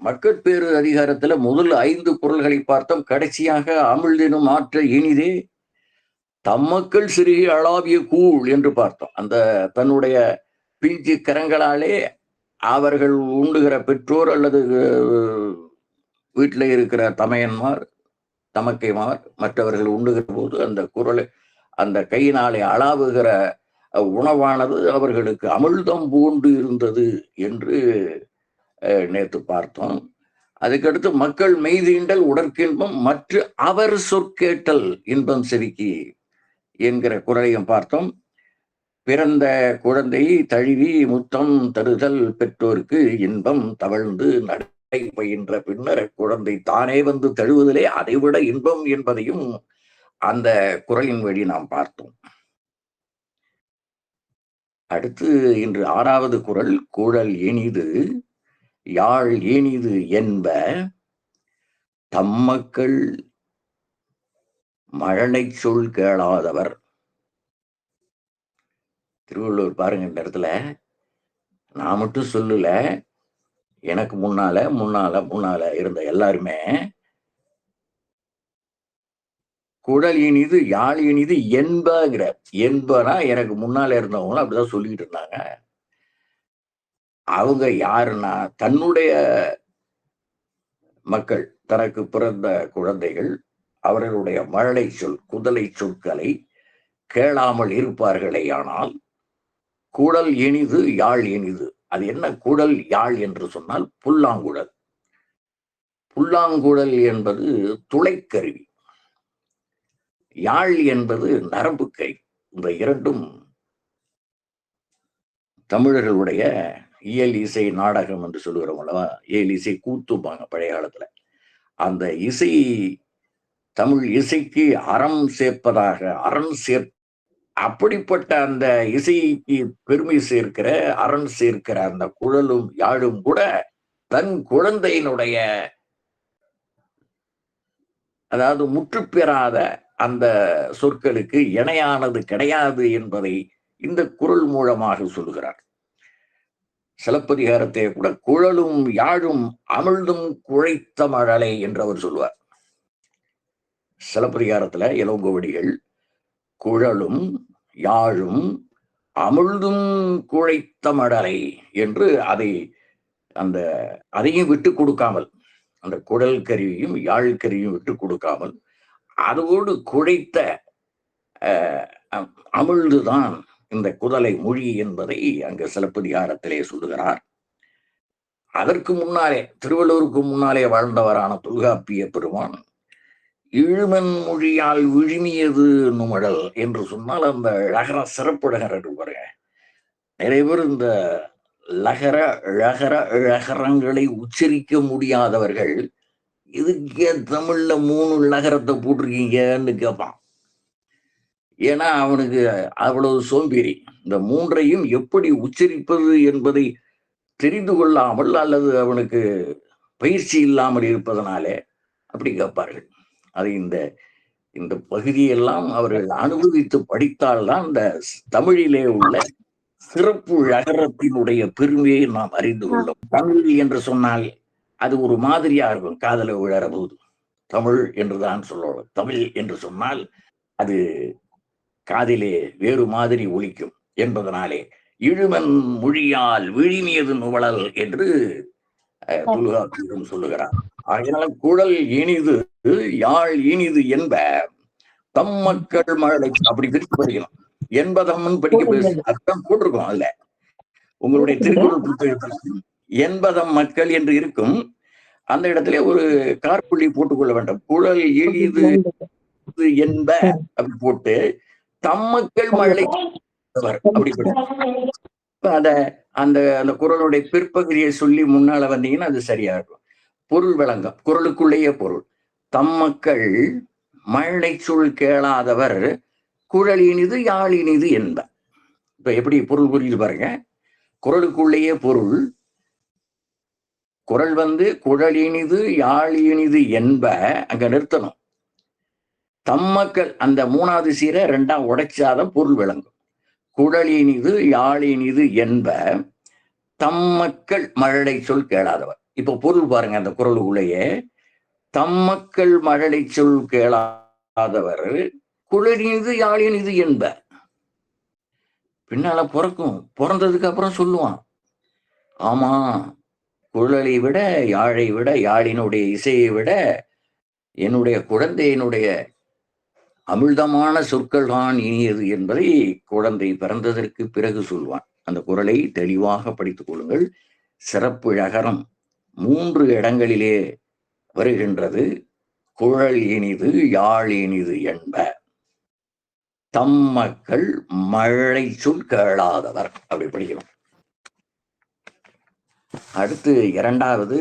மக்கட்பேறு அதிகாரத்துல முதல் ஐந்து குரல்களை பார்த்தோம். கடைசியாக அமிழ்தினும் ஆற்ற இனிதே தம்மக்கள் சிறுகி அளாவிய கூழ் என்று பார்த்தோம். அந்த தன்னுடைய பிஞ்சு கரங்களாலே அவர்கள் உண்டுகிற பெற்றோர் அல்லது வீட்டில் இருக்கிற தமையன்மார் தமக்கைமார் மற்றவர்கள் உண்டுகிற போது அந்த குரலை அந்த கையினாலே அளாவுகிற உணவானது அவர்களுக்கு அமிழ்தம் பூண்டு இருந்தது என்று நேற்று பார்த்தோம். அதுக்கடுத்து மக்கள் மெய்தீண்டல் உடற்கின்பம் மற்ற அவர் சொற்கேட்டல் இன்பம் செதுக்கி என்கிற குரலையும் பார்த்தோம். பிறந்த குழந்தையை தழுவி முத்தம் தருதல் பெற்றோருக்கு இன்பம் தவழ்ந்து நடை பயின்ற பின்னர் குழந்தை தானே வந்து தழுவுதலே அதைவிட இன்பம் என்பதையும் அந்த குரலின் வழி நாம் பார்த்தோம். அடுத்து இன்று ஆறாவது குரல் குழல் இனிது யாழ் இனிது என்ப தம்மக்கள் மழனை சொல் கேளாதவர். திருவள்ளுவர் பாருங்க இந்த இடத்துல நான் மட்டும் சொல்லல எனக்கு முன்னால முன்னால முன்னால இருந்த எல்லாருமே குடல் இனிது யாழ் இனிது என்பங்கிற என்பனா எனக்கு முன்னால இருந்தவங்களும் அப்படிதான் சொல்லிட்டு இருந்தாங்க. அவங்க யாருன்னா தன்னுடைய மக்கள் தனக்கு பிறந்த குழந்தைகள் அவர்களுடைய மழலை சொல் குதலை சொற்களை கேளாமல் இருப்பார்களே ஆனால் குடல் இனிது யாழ் இனிது. அது என்ன குடல் யாழ் என்று சொன்னால் புல்லாங்குழல். புல்லாங்குழல் என்பது துளைக்கருவி. யாழ் என்பது நரம்பு கை இந்த இரண்டும் தமிழர்களுடைய இயல் இசை நாடகம் என்று சொல்லுகிறோம் இயல் இசை கூத்துப்பாங்க பழைய காலத்துல. அந்த இசை தமிழ் இசைக்கு அறம் சேர்ப்பதாக அறம் சேர் அப்படிப்பட்ட அந்த இசைக்கு பெருமை சேர்க்கிற அரண் சேர்க்கிற அந்த குழலும் யாழும் கூட தன் குழந்தையினுடைய அதாவது முற்று பெறாத அந்த சொற்களுக்கு இணையானது கிடையாது என்பதை இந்த குரல் மூலமாக சொல்லுகிறார். சிலப்பதிகாரத்தை கூட குழலும் யாழும் அமிழ்தும் குழைத்த மழலை என்று அவர் சொல்லுவார் சிலப்பதிகாரத்துல இளங்கோவடிகள் குழலும் யாழும் அமிழ்தும் குழைத்த மடலை என்று அதை அந்த அதையும் விட்டு கொடுக்காமல் அந்த குடல் கருவியும் யாழ் கருவியும் விட்டு கொடுக்காமல் அதோடு குழைத்த அமிழ்துதான் இந்த குதலை மொழி என்பதை அங்கு சிலப்பதிகாரத்திலே சொல்லுகிறார். அதற்கு முன்னாலே திருவள்ளூருக்கு முன்னாலே வாழ்ந்தவரான தொல்காப்பிய பெருமான் இழுமன் மொழியால் விழுமியது நுமடல் என்று சொன்னால் அந்த லகர சிறப்புழகர் பாருங்க. நிறைய பேர் இந்த லகர ழகர ழகரங்களை உச்சரிக்க முடியாதவர்கள் இதுக்கே தமிழ்ல மூணு லகரத்தை போட்டிருக்கீங்கன்னு கேட்பான். ஏன்னா அவனுக்கு அவ்வளவு சோம்பேறி. இந்த மூன்றையும் எப்படி உச்சரிப்பது என்பதை தெரிந்து கொள்ளாமல் அல்லது அவனுக்கு பயிற்சி இல்லாமல் இருப்பதனாலே அப்படி கேட்பார்கள். அது இந்த இந்த பகுதியெல்லாம் அவர்கள் அனுபவித்து படித்தால்தான் இந்த தமிழிலே உள்ள சிறப்பு ழகரத்தினுடைய பெருமையை நாம் அறிந்து கொள்ளும். தமிழ் என்று சொன்னால் அது ஒரு மாதிரியா இருக்கும் காதல விழற போது. தமிழ் என்றுதான் சொல்லணும். தமிழ் என்று சொன்னால் அது காதிலே வேறு மாதிரி ஒழிக்கும் என்பதனாலே இழுமன் மொழியால் விழிமியது நுவளல் என்று தொல்காப்பியம் சொல்லுகிறார். ஆகையினால குழல் இனிது யாழ் இனிது என்ப தம் மக்கள் மழை அப்படி பிரித்து படிக்கணும். என்பதம்னு படிக்க அர்த்தம் போட்டிருக்கோம் அதுல உங்களுடைய திருக்குறள் புத்தகத்தில் என்பதம் மக்கள் என்று இருக்கும். அந்த இடத்துல ஒரு கார்புள்ளி போட்டுக்கொள்ள வேண்டும். குழல் எளிது என்ப அப்படி போட்டு தம் மக்கள் மழை அப்படி அத அந்த அந்த குரலுடைய பிற்பகுதியை சொல்லி முன்னால வந்தீங்கன்னா அது சரியா இருக்கும் பொருள் விளங்கம். குரலுக்குள்ளேயே பொருள். தம் மக்கள் மழை சொல் கேளாதவர் குழலினிது யாழினிது என்ப இப்ப எப்படி பொருள் புரியுது பாருங்க. குரலுக்குள்ளேயே பொருள். குரல் வந்து குழலினிது யாழினிது என்ப அங்க நிறுத்தணும். தம்மக்கள் அந்த மூணாவது சீரை ரெண்டா உடைச்சாதான் பொருள் விளங்கும். குழலினிது யாழினிது என்ப தம்மக்கள் மழலை சொல் கேளாதவர். இப்ப பொருள் பாருங்க அந்த குரலுக்குள்ளேயே. தம்மக்கள் மழலை சொல் கேளாதவர். குழலினிது யாழினிது என்ப. பின்னால பிறக்கும். பிறந்ததுக்கு அப்புறம் சொல்லுவான். ஆமா குழலை விட யாழை விட யாழினுடைய இசையை விட என்னுடைய குழந்தையினுடைய அமிழ்தமான சொற்கள் தான் இனியது என்பதை குழந்தை பிறந்ததற்கு பிறகு சொல்வான். அந்த குரலை தெளிவாக படித்துக் கொள்ளுங்கள். சிறப்புழகரம் மூன்று இடங்களிலே வருகின்றது. குழல் இனிது யாழ் இனிது என்ப. தம் மக்கள் மழை சொல் கேளாதவர். அப்படி படிக்கிறோம் அடுத்து இரண்டாவது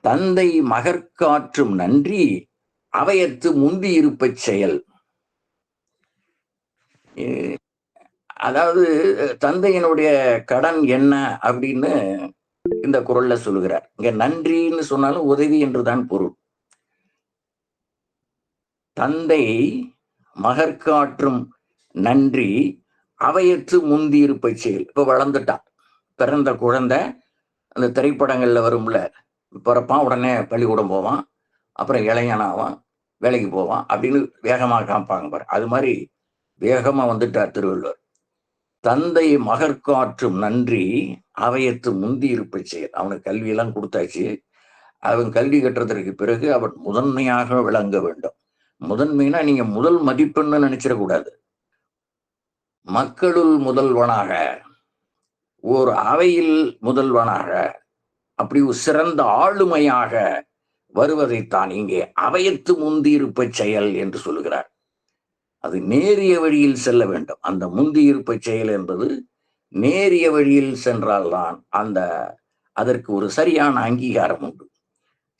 தந்தை மகற்காற்றும் நன்றி. அவையத்து முந்தி இருப்பச் செயல். அதாவது தந்தையினுடைய கடன் என்ன அப்படின்னு இந்த குரல்ல சொல்லுகிறார். இங்க நன்றின்னு சொன்னாலும் உதவி என்றுதான் பொருள். தந்தை மகற்காற்றும் நன்றி அவையற்று முந்தி இருப்பை செயல். இப்ப வளர்ந்துட்டான். பிறந்த குழந்தை அந்த திரைப்படங்கள்ல வரும்ல பிறப்பான் உடனே பள்ளிக்கூடம் போவான் அப்புறம் இளைஞனாவான். வேலைக்கு போவான். அப்படின்னு வேகமா காமிப்பாங்க பாரு. அது மாதிரி வேகமா வந்துட்டார் திருவள்ளுவர். தந்தை மகற்காற்றும் நன்றி அவையத்து முந்தி இருப்பை செயல் அவனுக்கு கல்வியெல்லாம் கொடுத்தாச்சு. அவன் கல்வி கட்டுறதற்கு பிறகு அவன் முதன்மையாக விளங்க வேண்டும். முதன்மைனா நீங்க முதல் மதிப்பெண்ணு நினைச்சிடக்கூடாது. மக்களுள் முதல்வனாக ஓர் அவையில் முதல்வனாக அப்படி ஒரு சிறந்த ஆளுமையாக வருவதைத்தான் இங்கே அவையத்து முந்தியிருப்ப செயல் என்று சொல்லுகிறார். அது நேரிய வழியில் செல்ல வேண்டும். அந்த முந்தியிருப்ப செயல் என்பது நேரிய வழியில் சென்றால்தான் அந்த அதற்கு ஒரு சரியான அங்கீகாரம் உண்டு.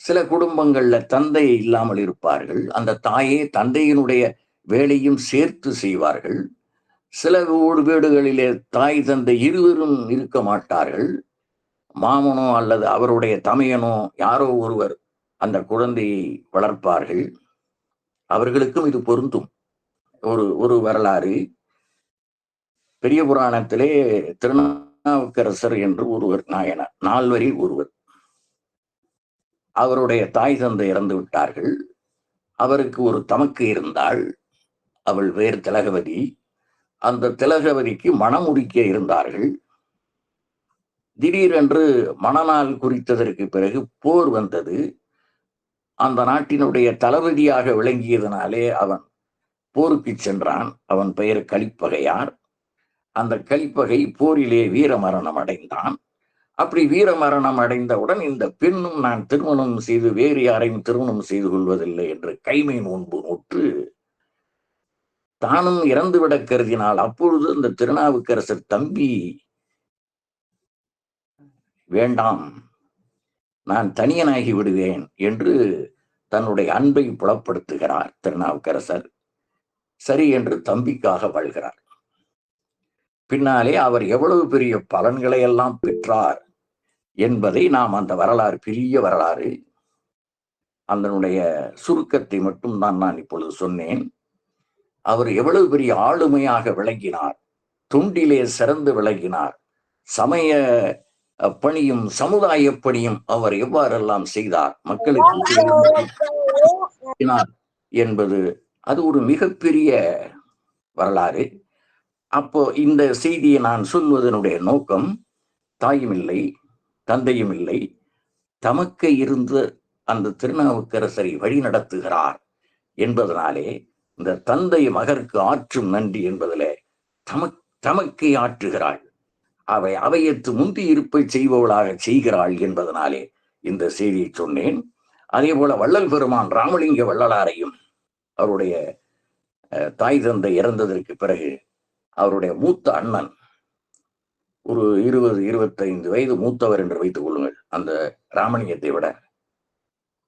சில குடும்பங்கள்ல தந்தை இல்லாமல் இருப்பார்கள். அந்த தாயே தந்தையினுடைய வேலையும் சேர்த்து செய்வார்கள். சில வீடு வீடுகளிலே தாய் தந்தை இருவரும் இருக்க மாட்டார்கள். மாமனோ அல்லது அவருடைய தமையனோ யாரோ ஒருவர் அந்த குழந்தையை வளர்ப்பார்கள். அவர்களுக்கும் இது பொருந்தும். ஒரு ஒரு வரலாறு. பெரிய புராணத்திலே திருநாவுக்கரசர் என்று ஒருவர் நாயனார் நால்வரில் ஒருவர். அவருடைய தாய் தந்தை இறந்து விட்டார்கள். அவருக்கு ஒரு தமக்கு இருந்தாள். அவள் வேறு திலகவதி. அந்த திலகவதிக்கு மனமுடிக்க இருந்தார்கள். திடீரென்று மணநாள் குறித்ததற்கு பிறகு போர் வந்தது. அந்த நாட்டினுடைய தளபதியாக விளங்கியதனாலே அவன் போருக்கு சென்றான். அவன் பெயர் கலிப்பகையார். அந்த கலிப்பகை போரிலே வீரமரணம் அடைந்தான். அப்படி வீரமரணம் அடைந்தவுடன் இந்த பெண்ணும் நான் திருமணம் செய்து வேறு யாரையும் திருமணம் செய்து கொள்வதில்லை என்று கைமை நோன்பு நோற்று தானும் இறந்துவிடக் கருதினால் அப்பொழுது இந்த திருநாவுக்கரசர் தம்பி வேண்டாம். நான் தனியனாகி விடுவேன் என்று தன்னுடைய அன்பை புலப்படுத்துகிறார் திருநாவுக்கரசர். சரி என்று தம்பிக்காக வாழ்கிறார். பின்னாலே அவர் எவ்வளவு பெரிய பலன்களை எல்லாம் பெற்றார் என்பதை நாம் அந்த வரலாறு பெரிய வரலாறு அதனுடைய சுருக்கத்தை மட்டும் தான் நான் இப்பொழுது சொன்னேன். அவர் எவ்வளவு பெரிய ஆளுமையாக விளங்கினார் துண்டிலே சிறந்து விளங்கினார் சமய பணியும் சமுதாய பணியும் அவர் எவ்வாறெல்லாம் செய்தார்? மக்களுக்கு என்பது அது ஒரு மிகப்பெரிய வரலாறு. அப்போ இந்த செய்தியை நான் சொல்வதனுடைய நோக்கம் தாயும் இல்லை தந்தையும் இல்லை தமக்கு இருந்து அந்த திருநாவுக்கரசரை வழி நடத்துகிறார் என்பதனாலே இந்த தந்தை மகருக்கு ஆற்றும் நன்றி என்பதிலே தமக் தமக்கை ஆற்றுகிறாள். அவை அவையத்து முந்தி இருப்பை செய்பவளாக செய்கிறாள் என்பதனாலே இந்த செய்தியை சொன்னேன். அதே போல வள்ளல் பெருமான் ராமலிங்க வள்ளலாரையும் அவருடைய அஹ், தாய் தந்தை இறந்ததற்கு பிறகு அவருடைய மூத்த அண்ணன் ஒரு இருபது இருபத்தைந்து வயது மூத்தவர் என்று வைத்துக் கொள்ளுங்கள் அந்த ராமலிங்கத்தை விட.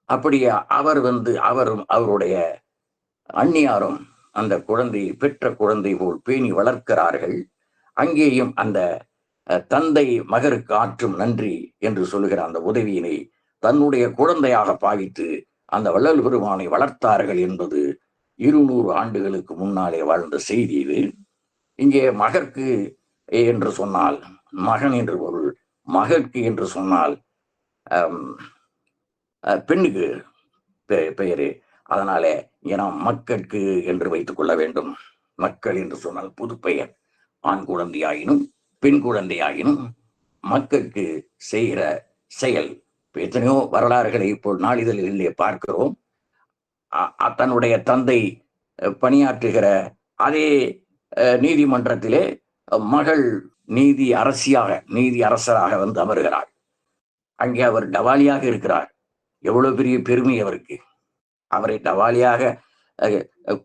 அப்படியே அவர் வந்து அவரும் அவருடைய அந்நியாரும் அந்த குழந்தையை பெற்ற குழந்தை போல் பேணி வளர்க்கிறார்கள். அங்கேயும் அந்த தந்தை மகருக்கு ஆற்றும் நன்றி என்று சொல்லுகிற அந்த உதவியினை தன்னுடைய குழந்தையாக பாவித்து அந்த வள்ளல் பெருமானை வளர்த்தார்கள் என்பது இருநூறு ஆண்டுகளுக்கு முன்னாலே வாழ்ந்த செய்தி இது. இங்கே மகற்கு என்று சொன்னால் மகன் என்று பொருள் மகற்கு என்று சொன்னால் அஹ், பெண்ணுக்கு பெ- பெயரு. அதனாலே ஏன்னா மக்களுக்கு என்று வைத்துக் கொள்ள வேண்டும். மக்கள் என்று சொன்னால் புது பெயர் ஆண் குழந்தையாயினும் பெண் குழந்தையாயினும் மக்களுக்கு செய்கிற செயல். எத்தனையோ வரலாறுகளை இப்போ நாளிதழிலே பார்க்கிறோம். தன்னுடைய தந்தை பணியாற்றுகிற அதே நீதிமன்றத்திலே மகள் நீதி அரசியாக நீதி அரசராக வந்து அமர்கிறார் அங்கே அவர் டவாலியாக இருக்கிறார். எவ்வளவு பெரிய பெருமை அவருக்கு. அவரை டவாலியாக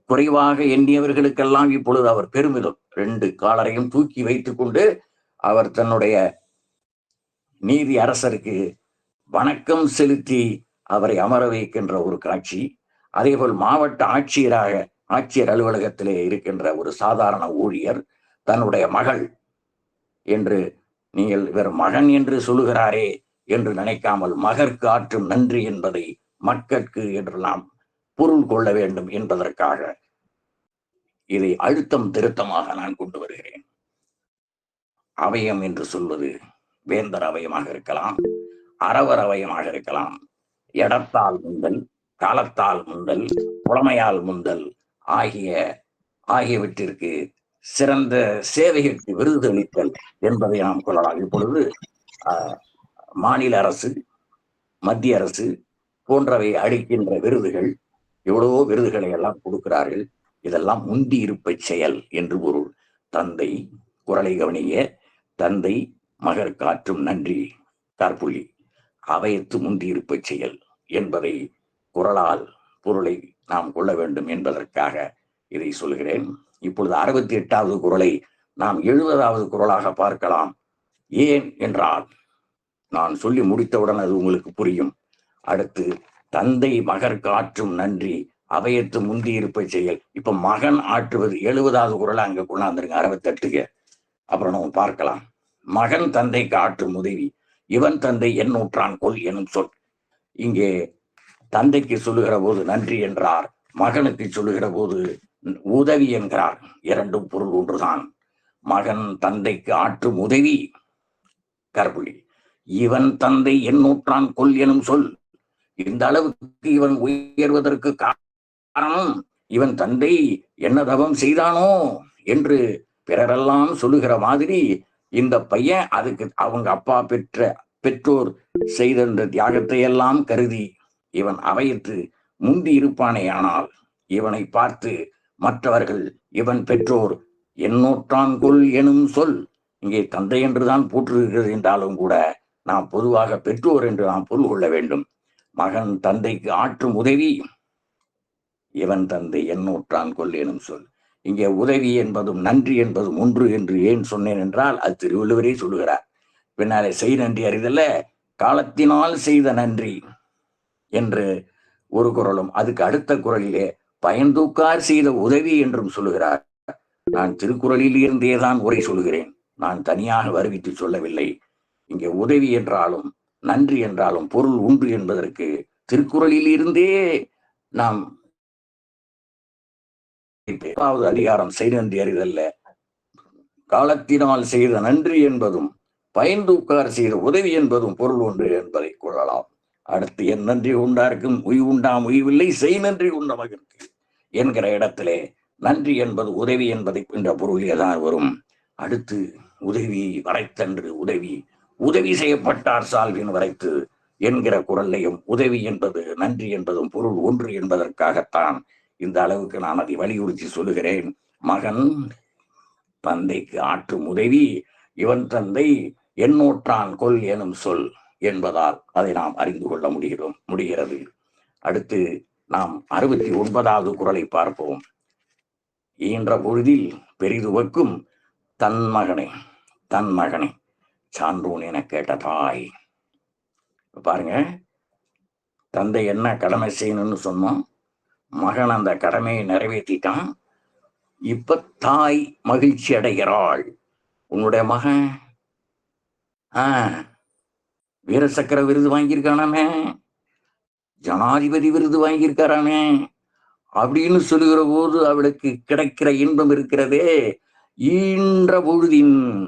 குறைவாக எண்ணியவர்களுக்கெல்லாம் இப்பொழுது அவர் பெருமிதம். ரெண்டு காலரையும் தூக்கி வைத்துக்கொண்டு அவர் தன்னுடைய நீதி அரசருக்கு வணக்கம் செலுத்தி அவரை அமர வைக்கின்ற ஒரு காட்சி. அதேபோல் மாவட்ட ஆட்சியராக ஆட்சியர் அலுவலகத்திலே இருக்கின்ற ஒரு சாதாரண ஊழியர் தன்னுடைய மகள் என்று நீங்கள் இவர் மகன் என்று சொல்லுகிறாரே என்று நினைக்காமல் மகற்கு ஆற்றும் நன்றி என்பதை மக்கட்கு என்று நாம் பொருள் கொள்ள வேண்டும் என்பதற்காக. இதை அழுத்தம் திருத்தமாக நான் கொண்டு வருகிறேன். அவயம் என்று சொல்வது வேந்தர் அவயமாக இருக்கலாம் அறவர் அவயமாக இருக்கலாம். எடத்தால் முந்தல் காலத்தால் முந்தல் புலமையால் முந்தல் ஆகிய ஆகியவற்றிற்கு சிறந்த சேவைகளுக்கு விருது அளித்தல் என்பதை நாம் கொள்ளலாம். இப்பொழுது ஆஹ், மாநில அரசு மத்திய அரசு போன்றவை அளிக்கின்ற விருதுகள் எவ்வளவோ விருதுகளை எல்லாம் கொடுக்கிறார்கள். இதெல்லாம் முந்தி இருப்பை செயல் என்று பொருள். தந்தை குரலை கவனிய தந்தை மகர் காற்றும் நன்றி கார்புள்ளி அவையத்து முந்தி இருப்பை செயல் என்பதை குரலால் பொருளை நாம் கொள்ள வேண்டும் என்பதற்காக இதை சொல்கிறேன். இப்பொழுது அறுபத்தி எட்டாவது குரலை நாம் எழுபதாவது குரலாக பார்க்கலாம். ஏன் என்றால் நான் சொல்லி முடித்தவுடன் அது உங்களுக்கு புரியும். அடுத்து தந்தை மகர் ஆற்றும் நன்றி. அவையத்து முந்தி இருப்பை செயல் இப்ப மகன் ஆற்றுவது எழுபதாவது குரலா அங்க கொண்டாந்துருங்க அறுபத்தெட்டுக்கு. அப்புறம் நம்ம பார்க்கலாம். மகன் தந்தைக்கு ஆற்றும் உதவி. இவன் தந்தை என் நூற்றான் கொல் எனும் சொல். இங்கே தந்தைக்கு சொல்லுகிற போது நன்றி என்றார். மகனுக்கு சொல்லுகிற போது உதவி என்கிறார். இரண்டும் பொருள் ஒன்றுதான். மகன் தந்தைக்கு ஆற்றும் உதவி. கர்புலி இவன் தந்தை என் நூற்றான் கொல் எனும் சொல். இந்த அளவுக்கு இவன் உயர்வதற்கு காரணம் இவன் தந்தை என்ன தவம் செய்தானோ என்று பிறரெல்லாம் சொல்லுகிற மாதிரி இந்த பையன் அதுக்கு அவங்க அப்பா பெற்ற பெற்றோர் செய்த இந்த தியாகத்தை எல்லாம் கருதி இவன் அவையத்து முந்தி இருப்பானே ஆனால் இவனை பார்த்து மற்றவர்கள் இவன் பெற்றோர் என்னோட்டான் கொல் எனும் சொல் இங்கே தந்தை என்றுதான் போற்றிருக்கிறது என்றாலும் கூட நாம் பொதுவாக பெற்றோர் என்று நாம் பொருள் கொள்ள வேண்டும். மகன் தந்தைக்கு ஆற்றும் உதவி இவன் தந்தை எண்ணூற்றான் கொள்ளேனும் எனும் சொல். இங்கே உதவி என்பதும் நன்றி என்பதும் ஒன்று என்று ஏன் சொன்னேன் என்றால் அது திருவள்ளுவரே சொல்லுகிறார். பின்னாலே செய் நன்றி அறிதல்ல காலத்தினால் செய்த நன்றி என்று ஒரு குரலும் அதுக்கு அடுத்த குரலிலே பயன்தூக்கார் செய்த உதவி என்றும் சொல்லுகிறார். நான் திருக்குறளில் இருந்தேதான் உரை சொல்கிறேன் நான் தனியாக வருவித்து சொல்லவில்லை. இங்கே உதவி என்றாலும் நன்றி என்றாலும் பொருள் உண்டு என்பதற்கு திருக்குறளில் இருந்தே நாம் அதிகாரம் செய்தன்றி அறிதல்ல. காலத்தினால் செய்த நன்றி என்பதும் பயந்தூக்கார் செய்த உதவி என்பதும் பொருள் ஒன்று என்பதை கொள்ளலாம். அடுத்து என் நன்றி உண்டாருக்கும் உய் உண்டாம் உய்வில்லை செய் நன்றி உண்ட மகற்கு என்கிற இடத்திலே நன்றி என்பது உதவி என்பதை என்ற பொருள் தான் வரும். அடுத்து உதவி வரைத்தன்று உதவி உதவி செய்யப்பட்டார் சால்வின் வரைத்து என்கிற குரல்லையும் உதவி என்பது நன்றி என்பதும் பொருள் ஒன்று என்பதற்காகத்தான் இந்த அளவுக்கு நான் அதை வலியுறுத்தி சொல்லுகிறேன். மகன் தந்தைக்கு ஆற்றும் உதவி இவன் தந்தை எண்ணூற்றான் கொல் எனும் சொல் என்பதால் அதை நாம் அறிந்து கொள்ள முடிகிறோம் முடிகிறது. அடுத்து நாம் அறுபத்தி ஒன்பதாவது குரலை பார்ப்போம். ஈன்ற பொழுதில் பெரிதுவக்கும் தன் மகனை தன் மகனை. சான்றோன் என கேட்ட தாய். பாருங்க தந்தை என்ன கடமை செய்யணும்னு சொன்னோம். மகன் அந்த கடமையை நிறைவேற்றிட்டான். இப்ப தாய் மகிழ்ச்சி அடைகிறாள். உன்னுடைய மகன் ஆ வீரசக்கர விருது வாங்கியிருக்கானாமே. ஜனாதிபதி விருது வாங்கியிருக்காரானே அப்படின்னு சொல்லுகிற போது அவளுக்கு கிடைக்கிற இன்பம் இருக்கிறதே. ஈன்ற பொழுதின்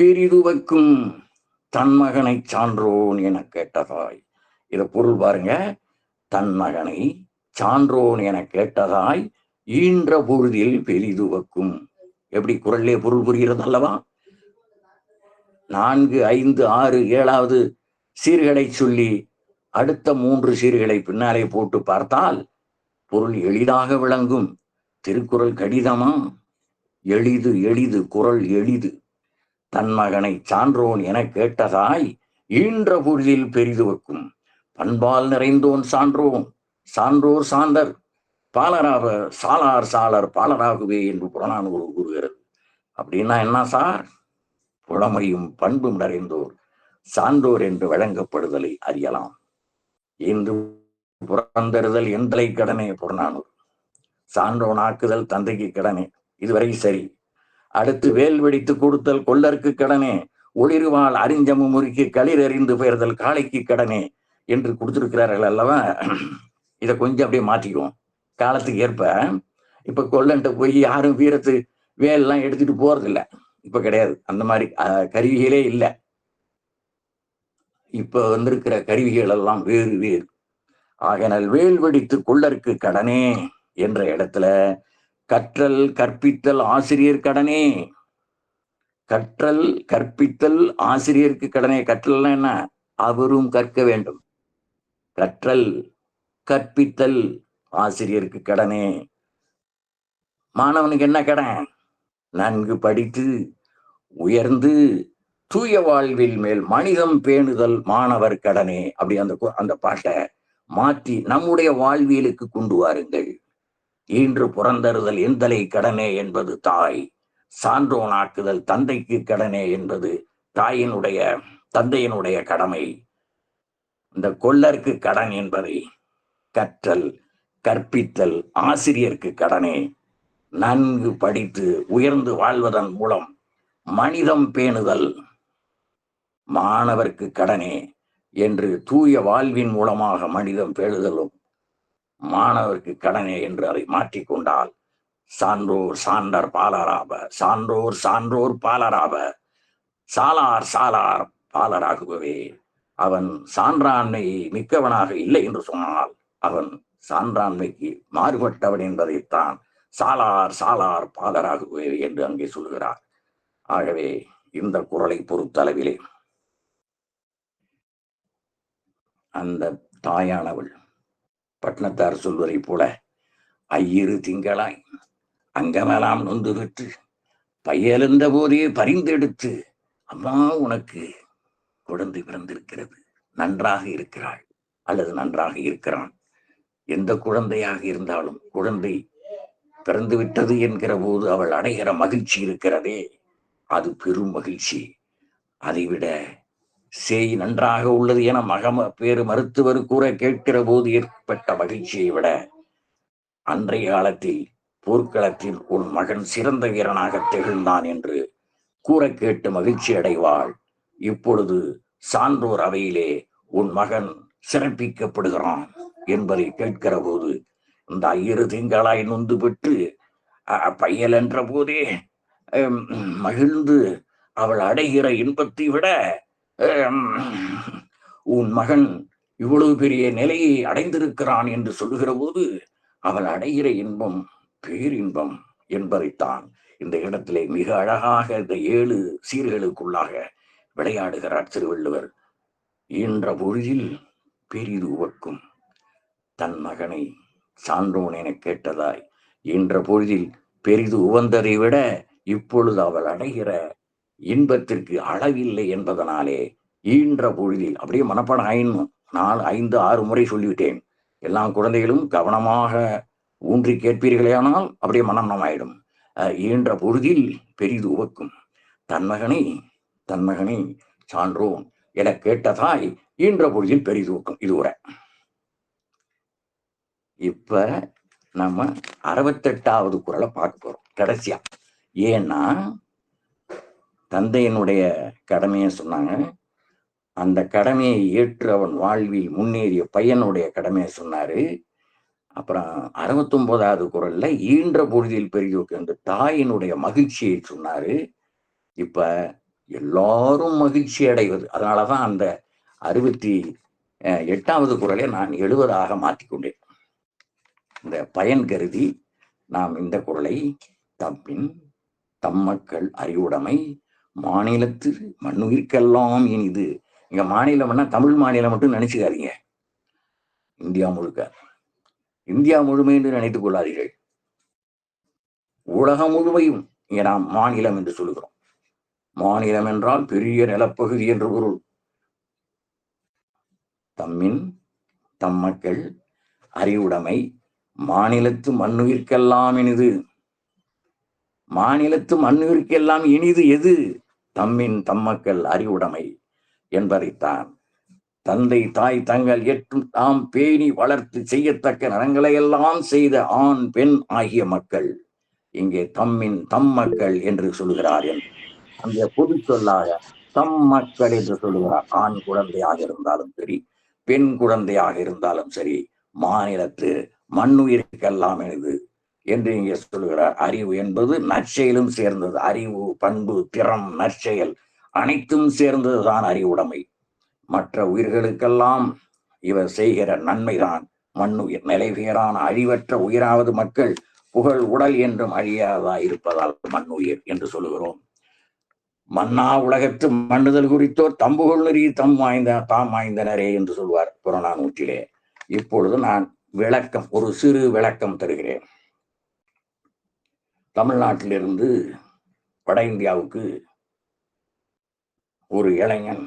பெரிதுவக்கும் தன் மகனை சான்றோன் என கேட்டதாய். இத பொருள் பாருங்க. தன் மகனை சான்றோன் என கேட்டதாய் ஈன்ற பொழுதில் பெரிதுவக்கும் எப்படி குரல்லே பொருள் புரிகிறது அல்லவா? நான்கு ஐந்து ஆறு ஏழாவது சீர்களை சொல்லி அடுத்த மூன்று சீர்களை பின்னாலே போட்டு பார்த்தால் பொருள் எளிதாக விளங்கும். திருக்குறள் கடிதமா? எளிது எளிது குரல் எளிது. தன் மகனை சான்றோன் என கேட்டதாய் ஈன்ற பொழுதில் பெரிதுவக்கும் பண்பால் நிறைந்தோன் சான்றோன் சான்றோர் சான்றர் பாலராக சாலார் சாலர் பாலராகவே என்று புறநானூறு கூறுகிறது. அப்படின்னா என்ன சார்? புலமையும் பண்பும் நிறைந்தோர் சான்றோர் என்று வழங்கப்படுதலை அறியலாம். இன்று புறந்தறுதல் எந்தலை கடனே புறநானூர் சான்றோனாக்குதல் தந்தைக்கு கடனே. இதுவரை சரி. அடுத்து வேல் வெடித்து கொடுத்தல் கொல்லருக்கு கடனே. ஒளிர்வாள் அறிஞ்சமு முறுக்கி களிர் அறிந்து பெயர்தல் காளைக்கு கடனே என்று கொடுத்துருக்கிறார்கள் அல்லவா? இதை கொஞ்சம் அப்படியே மாற்றிக்குவோம். காலத்துக்கு ஏற்ப இப்ப கொல்லன்ட்ட போய் யாரும் வீரத்து வேலெல்லாம் எடுத்துட்டு போறதில்ல. இப்போ இப்ப கிடையாது. அந்த மாதிரி கருவிகளே இல்லை. இப்ப வந்திருக்கிற கருவிகள் எல்லாம் வேறு வேறு. ஆகினால் வேல் வெடித்து கொள்ளருக்கு கடனே என்ற இடத்துல கற்றல் கற்பித்தல் ஆசிரியர் கடனே. கற்றல் கற்பித்தல் ஆசிரியருக்கு கடனே. கற்றல்னா என்ன? அவரும் கற்க வேண்டும். கற்றல் கற்பித்தல் ஆசிரியருக்கு கடனே. மாணவனுக்கு என்ன கடன்? நன்கு படித்து உயர்ந்து தூய வாழ்வில் மேல் மனிதம் பேணுதல் மாணவர் கடனே. அப்படி அந்த அந்த பாட்டை மாற்றி நம்முடைய வாழ்வியலுக்கு கொண்டு வாருங்கள். ஈன்று புறந்தறுதல் எந்தலை கடனே என்பது தாய். சான்றோனாக்குதல் தந்தைக்கு கடனே என்பது தாயினுடைய தந்தையினுடைய கடமை. இந்த கொல்லருக்கு கடன் என்பதை கற்றல் கற்பித்தல் ஆசிரியருக்கு கடனே. நன்கு படித்து உயர்ந்து வாழ்வதன் மூலம் மனிதம் பேணுதல் மாணவர்க்கு கடனே என்று தூய வாழ்வின் மூலமாக மனிதம் பேணுதலும் மாணவருக்கு கடனே என்று அதை மாற்றிக்கொண்டால் சான்றோர் சான்றர் பாலராப சான்றோர் சான்றோர் பாலராப சாலார் சாலார் பாலராகுபவே. அவன் சான்றாண்மை மிக்கவனாக இல்லை என்று சொன்னால் அவன் சான்றாண்மைக்கு மாறுபட்டவன் என்பதைத்தான் சாலார் சாலார் பாலராகுவே என்று அங்கே சொல்கிறார் ஆகவே இந்த குரலை பொறுத்தளவிலே அந்த தாயானவள் பட்டணத்தார் சொல்வதை போல ஐயிரு திங்களாய் அங்கமெல்லாம் நொந்து விட்டு பையெழுந்த போதே பரிந்தெடுத்து அம்மா உனக்கு குழந்தை பிறந்திருக்கிறது. நன்றாக இருக்கிறாள். அல்லது நன்றாக இருக்கிறான். எந்த குழந்தையாக இருந்தாலும் குழந்தை பிறந்து விட்டது என்கிற போது அவள் அடைகிற மகிழ்ச்சி இருக்கிறதே. அது பெரும் மகிழ்ச்சி. அதைவிட சேய் நன்றாக உள்ளது என மகம பேரு மருத்துவர் கூற கேட்கிற போது ஏற்பட்ட மகிழ்ச்சியை விட அன்றைய காலத்தில் போர்க்களத்தில் உன் மகன் சிறந்த வீரனாக திகழ்ந்தான் என்று கூற கேட்டு மகிழ்ச்சி அடைவாள். இப்பொழுது சான்றோர் அவையிலே உன் மகன் சிறப்பிக்கப்படுகிறான் என்பதை கேட்கிற போது இந்த ஐயரு திங்களாய் நொந்து பெற்று அ- பையல் என்ற போதே மகிழ்ந்து அவள் அடைகிற இன்பத்தை விட உன் மகன் இவ்வளவு பெரிய நிலையை அடைந்திருக்கிறான் என்று சொல்லுகிற போது அவள் அடைகிற இன்பம் பேரின்பம் என்பதைத்தான் இந்த இடத்திலே மிக அழகாக இந்த ஏழு சீர்களுக்குள்ளாக விளையாடுகிறார் திருவள்ளுவர். இன்ற பொழுதில் பெரிது உவக்கும் தன் மகனை சான்றோன் என கேட்டதாய் ஈன்ற பொழுதில் பெரிது உவந்ததை விட இப்பொழுது அவள் அடைகிற இன்பத்திற்கு அளவில்லை என்பதனாலே ஈன்ற பொழுதில் அப்படியே மனப்பாடம் ஆயினும் நாலு ஐந்து ஆறு முறை சொல்லிவிட்டேன். எல்லா குழந்தைகளும் கவனமாக ஊன்றி கேட்பீர்களேயானால் அப்படியே மனநம் ஆயிடும் அஹ், ஈன்ற பொழுதில் பெரிது உவக்கும். தன்மகனை தன்மகனை சான்றோன் என கேட்டதாய் ஈன்ற பொழுதில் பெரிதுவக்கும் இதுவரை இப்ப நம்ம அறுபத்தெட்டாவது குரலை பார்க்க போறோம். கடைசியா. ஏன்னா தந்தையினுடைய கடமையை சொன்னாங்க. அந்த கடமையை ஏற்று அவன் வாழ்வில் முன்னேறிய பையனுடைய கடமையை சொன்னாரு. அப்புறம் அறுபத்தொன்பதாவது குரல்ல ஈன்ற பொழுதில் பெரியோக்கு அந்த தாயினுடைய மகிழ்ச்சியை சொன்னாரு. இப்ப எல்லாரும் மகிழ்ச்சி அடைவது. அதனாலதான் அந்த அறுபத்தி எட்டாவது குரலை நான் எழுவதாக மாற்றிக்கொண்டேன் இந்த பயன் கருதி நாம் இந்த குரலை தப்பின் தம்மக்கள் அறிவுடைமை மாநிலத்து மண்ணுயிர்க்கெல்லாம் இனிது இங்க மாநிலம்னா தமிழ் மாநிலம் மட்டும் நினைச்சுக்காதீங்க. இந்தியா முழுக்க. இந்தியா முழுமை என்று நினைத்துக் கொள்ளாதீர்கள். உலகம் முழுமையும் இங்க நாம் மாநிலம் என்று சொல்லுகிறோம். மாநிலம் என்றால் பெரிய நிலப்பகுதி என்று பொருள். தம்மின் தம்மக்கள் அறிவுடைமை மாநிலத்து மண்ணுயிர்க்கெல்லாம் இனிது மாநிலத்து மண்ணுயிர்க்கெல்லாம் இனிது எது? தம்மின் தம்மக்கள் அறிவுடைமை என்பதைத்தான். தந்தை தாய் தங்கள் எட்டும் தாம் பேணி வளர்த்து செய்யத்தக்க நலங்களை எல்லாம் செய்த ஆண் பெண் ஆகிய மக்கள் இங்கே தம்மின் தம் மக்கள் என்று சொல்கிறார் என்று. அந்த பொது சொல்லாக தம் மக்கள் என்று சொல்லுகிறார். ஆண் குழந்தையாக இருந்தாலும் சரி பெண் குழந்தையாக இருந்தாலும் சரி மாநிலத்து மண்ணுயிருக்கெல்லாம் எனது என்று இங்கே சொல்லுகிறார். அறிவு என்பது நற்செயலும் சேர்ந்தது. அறிவு பண்பு திறம் நற்செயல் அனைத்தும் சேர்ந்ததுதான் அறிவுடைமை மற்ற உயிர்களுக்கெல்லாம் இவர் செய்கிற நன்மைதான். மண்ணுயிர் நிலைவேறான அழிவற்ற உயிராவது மக்கள் புகழ் உடல் என்றும் அழியாதா இருப்பதால் மண்ணுயிர் என்று சொல்லுகிறோம். மன்னா உலகத்து மண்ணுதல் குறித்தோர் தம்புகள் நெறி தம் வாய்ந்த தாம் வாய்ந்தனரே என்று சொல்வார் புறநானூற்றிலே. இப்பொழுது நான் விளக்கம் ஒரு சிறு விளக்கம் தருகிறேன். தமிழ்நாட்டிலிருந்து வட இந்தியாவுக்கு ஒரு இளைஞன்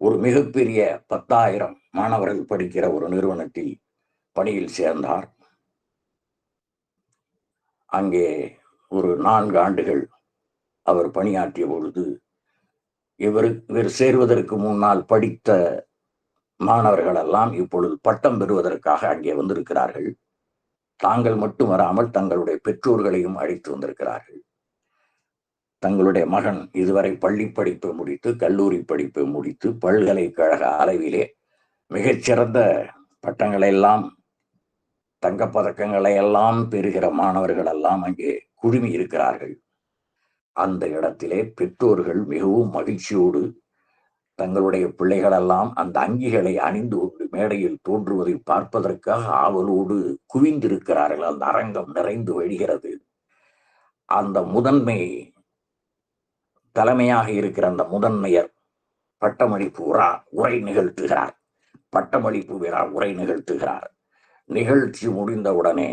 ஒரு மிகப்பெரிய பத்தாயிரம் மாணவர்கள் படிக்கிற ஒரு நிறுவனத்தில் பணியில் சேர்ந்தார். அங்கே ஒரு நான்கு ஆண்டுகள் அவர் பணியாற்றிய பொழுது இவர் இவர் சேர்வதற்கு முன்னால் படித்த மாணவர்களெல்லாம் இப்பொழுது பட்டம் பெறுவதற்காக அங்கே வந்திருக்கிறார்கள். தாங்கள் மட்டும் வராமல் தங்களுடைய பெற்றோர்களையும் அழைத்து வந்திருக்கிறார்கள். தங்களுடைய மகன் இதுவரை பள்ளி படிப்பை முடித்து கல்லூரி படிப்பை முடித்து பல்கலைக்கழக அளவிலே மிகச்சிறந்த பட்டங்களையெல்லாம் தங்கப்பதக்கங்களை எல்லாம் பெறுகிற மாணவர்கள் எல்லாம் அங்கே குழுமி இருக்கிறார்கள் அந்த இடத்திலே பெற்றோர்கள் மிகவும் மகிழ்ச்சியோடு தங்களுடைய பிள்ளைகளெல்லாம் அந்த அங்கிகளை அணிந்து கொண்டு மேடையில் தோன்றுவதை பார்ப்பதற்காக ஆவலோடு குவிந்திருக்கிறார்கள். அந்த அரங்கம் நிறைந்து வழிகிறது. அந்த முதன்மை தலைமையாக இருக்கிற அந்த முதன்மையர் பட்டமளிப்பு உரா உரை நிகழ்த்துகிறார். பட்டமளிப்பு விழா உரை நிகழ்த்துகிறார். நிகழ்ச்சி முடிந்தவுடனே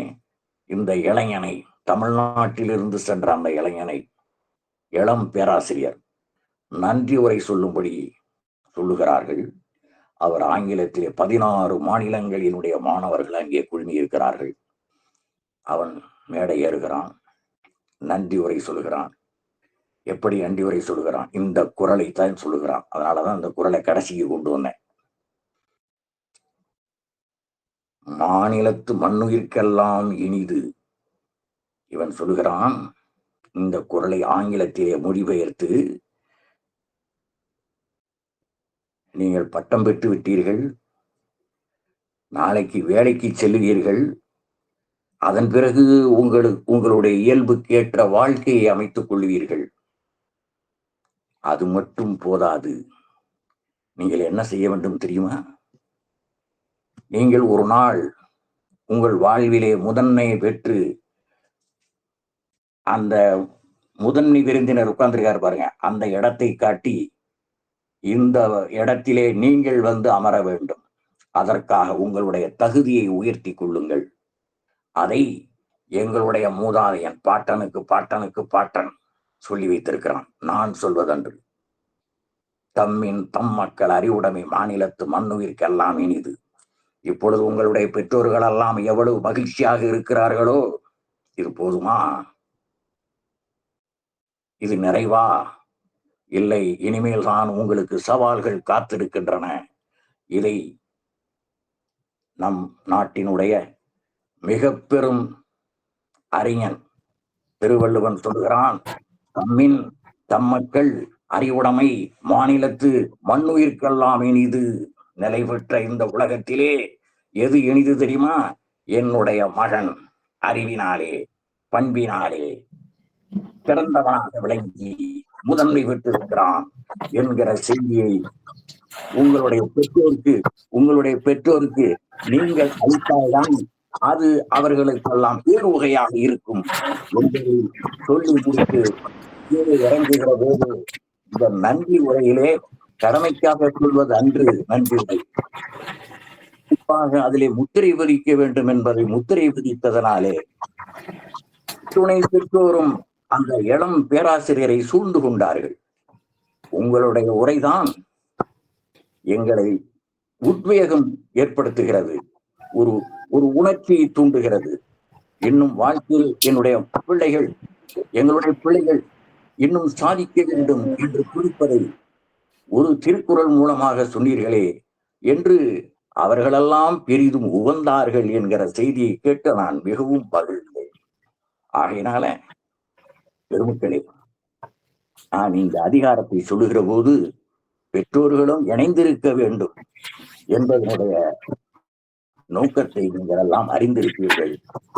இந்த இளைஞனை தமிழ்நாட்டிலிருந்து சென்ற அந்த இளைஞனை இளம் பேராசிரியர் நன்றி உரை சொல்லும்படி சொல்லுகிறார்கள். அவர் ஆங்கிலத்திலே பதினாறு மாநிலங்களினுடைய மாணவர்கள் அங்கே குழுமி இருக்கிறார்கள் அவன் மேடை ஏறுகிறான். நன்றி உரை சொல்லுகிறான். எப்படி நன்றி உரை சொல்லுகிறான்? இந்த குரலை தான் சொல்லுகிறான். அதனாலதான் இந்த குரலை கடைசிக்கு கொண்டு வந்தேன். மாநிலத்து மண்ணுயிர்க்கெல்லாம் இனிது. இவன் சொல்லுகிறான் இந்த குரலை ஆங்கிலத்திலே மொழிபெயர்த்து நீங்கள் பட்டம் பெற்று விட்டீர்கள். நாளைக்கு வேலைக்கு செல்லுவீர்கள் அதன் பிறகு உங்களுக்கு உங்களுடைய இயல்புக்கு ஏற்ற வாழ்க்கையை அமைத்துக் கொள்வீர்கள். அது மட்டும் போதாது. நீங்கள் என்ன செய்ய வேண்டும் தெரியுமா? நீங்கள் ஒரு நாள் உங்கள் வாழ்விலே முதன்மை பெற்று அந்த முதன்மை விருந்தினர் உட்கார்ந்திருக்காரு பாருங்க. அந்த இடத்தை காட்டி இந்த இடத்திலே நீங்கள் வந்து அமர வேண்டும். அதற்காக உங்களுடைய தகுதியை உயர்த்தி கொள்ளுங்கள். அதை எங்களுடைய மூதாதையன் பாட்டனுக்கு பாட்டனுக்கு பாட்டன் சொல்லி வைத்திருக்கிறான். நான் சொல்வதன்று. தம்மின் தம் மக்கள் அறிவுடைமை மாநிலத்து மண்ணுயிர்க்கெல்லாம் இனிது. இப்பொழுது உங்களுடைய பெற்றோர்கள் எல்லாம் எவ்வளவு மகிழ்ச்சியாக இருக்கிறார்களோ இது போதுமா? இது நிறைவா? இல்லை இனிமேல் தான் உங்களுக்கு சவால்கள் காத்திருக்கின்றன. இதை நம் நாட்டினுடைய மிக பெரும் அறிஞன் திருவள்ளுவன் சொல்கிறான் தம்மின் தம்மக்கள் அறிவுடைமை மாநிலத்து மண்ணுயிர்க்கெல்லாம் இனிது நிலை பெற்ற இந்த உலகத்திலே எது இனிது தெரியுமா? என்னுடைய மகன் அறிவினாலே பண்பினாலே பிறந்தவனாக விளங்கி முதன்மை பெற்றிருக்கிறான் என்கிற செய்தியை உங்களுடைய பெற்றோருக்கு உங்களுடைய பெற்றோருக்கு நீங்கள் அளித்தால்தான் அது அவர்களுக்கெல்லாம் பேருவகையாக இருக்கும் என்பதை சொல்லி முடித்து கீழே இறங்குகிற போது இந்த நன்றி உரையிலே கடமைக்காக சொல்வது அன்று நன்றி உரை. குறிப்பாக அதிலே முத்திரை பதிக்க வேண்டும் என்பதை முத்திரை பதித்ததனாலே துணை பெற்றோரும் அந்த இளம் பேராசிரியரை சூழ்ந்து கொண்டார்கள். உங்களுடைய உரைதான் எங்களை உத்வேகம் ஏற்படுத்துகிறது. ஒரு ஒரு உணர்ச்சியை தூண்டுகிறது. இன்னும் வாழ்க்கையில் என்னுடைய பிள்ளைகள் எங்களுடைய பிள்ளைகள் இன்னும் சாதிக்க வேண்டும் என்று குறிப்பதை ஒரு திருக்குறள் மூலமாக சொன்னீர்களே என்று அவர்களெல்லாம் பெரிதும் உகந்தார்கள் என்கிற செய்தியை கேட்டு நான் மிகவும் மகிழ்ந்தேன். ஆகையினால பெருமக்களே நான் இந்த அதிகாரத்தை சொல்லுகிற போது பெற்றோர்களும் இணைந்திருக்க வேண்டும் என்பதனுடைய நோக்கத்தை நீங்கள் எல்லாம் அறிந்திருப்பீர்கள்.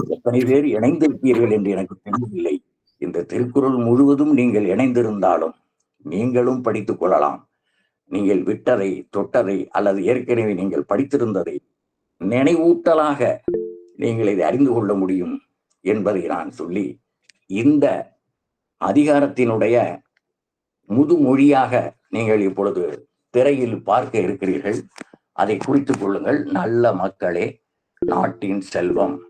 எத்தனை பேர் இணைந்திருப்பீர்கள் என்று எனக்கு தெரியவில்லை. இந்த திருக்குறள் முழுவதும் நீங்கள் இணைந்திருந்தாலும் நீங்களும் படித்துக் கொள்ளலாம். நீங்கள் விட்டதை தொட்டதை அல்லது ஏற்கனவே நீங்கள் படித்திருந்ததை நினைவூட்டலாக நீங்கள் இதை அறிந்து கொள்ள முடியும் என்பதை நான் சொல்லி இந்த அதிகாரத்தினுடைய முதுமொழியாக நீங்கள் இப்பொழுது திரையில் பார்க்க இருக்கிறீர்கள். அதை குறித்துக் கொள்ளுங்கள். நல்ல மக்களே நாட்டின் செல்வம்.